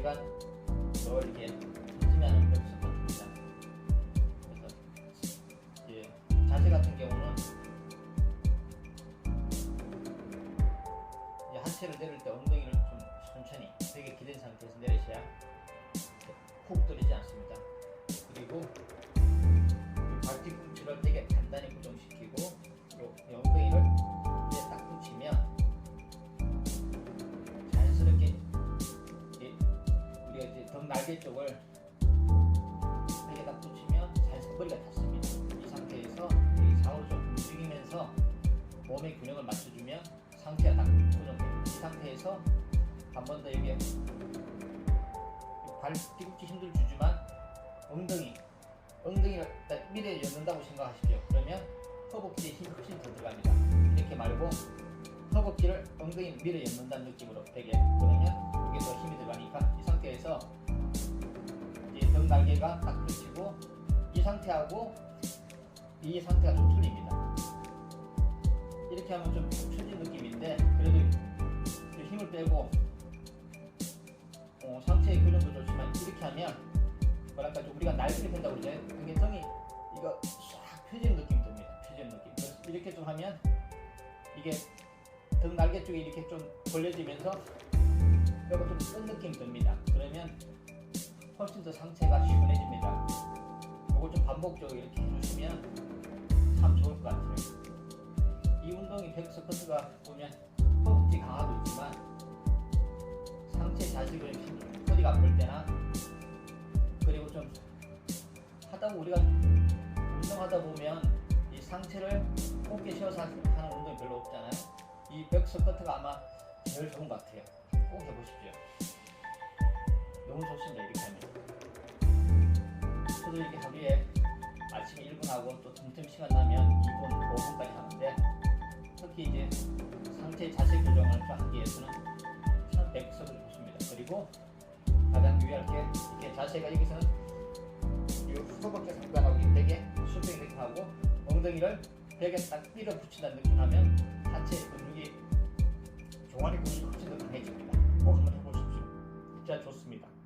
제가 저걸 이렇게 지지하는 이런 수업을 줍니다. 그래서 예, 자세 같은 경우는 이제 하체를 내릴 때 엉덩이를 좀 천천히 되게 기댄 상태에서 내리셔야 훅 들이지 않습니다. 그리고 그럼 날개 쪽을 이렇게 딱 붙이면 잘 잔머리가 닿습니다. 이 상태에서 이 좌우로 좀 움직이면서 몸의 균형을 맞춰주면 상체가 딱 고정됩니다. 이 상태에서 한 번 더 여기 발 뒤꿈치 힘들 주지만 엉덩이 엉덩이가 미래에 열는다고 생각하시죠. 그러면 허벅지에 힘이 훨씬 더 들어갑니다. 이렇게 말고 허벅지를 엉덩이 미래 에 엮는다는 느낌으로 되게 그러면 이게 더 힘이 들어가니까 이 상태에서 날개가 딱 펼치고 이 상태하고 이 상태가 좀 틀립니다. 이렇게 하면 좀 처진 느낌인데 그래도 좀 힘을 빼고 어, 상체의 근육도 좋지만 이렇게 하면 뭐랄까 좀 우리가 날개를 핀다고 그러잖아요. 그게 등이 이거 싹 펴지는 느낌이 듭니다. 펴지는 느낌. 그래서 이렇게 좀 하면 이게 등 날개 쪽이 이렇게 좀 벌려지면서 이거 좀뜬 느낌 듭니다. 그러면 훨씬 더 상체가 시원해집니다. 이걸 좀 반복적으로 이렇게 해주시면 참 좋을 것 같아요. 이 운동이 백 스쿼트가 보면 허벅지 강화도 있지만 상체 자식을 힘- 허리가 아플 때나 그리고 좀 하다 우리가 운동하다 보면 이 상체를 곱게 쉬어서 하는 운동이 별로 없잖아요. 이 백 스쿼트가 아마 제일 좋은 것 같아요. 꼭 해보십시오. 너무 좋습니다 이렇게 하면. 저도 이렇게 하루에 아침에 1분 하고 또 점심 시간 나면 2분, 5분까지 하는데 특히 이제 상체 자세 교정을 좀 하기 위해서는 참 백석은 좋습니다. 그리고 가장 유의할 게 이렇게 자세가 여기서는 이 허벅지 이 벽에 수평 이렇게 하고 엉덩이를 벽에 딱 밀어 붙인다는 느낌 하면 하체 근육이 종아리 근육이 훨씬 더 강해집니다. 꼭 한번 해보십시오. 진짜 좋습니다.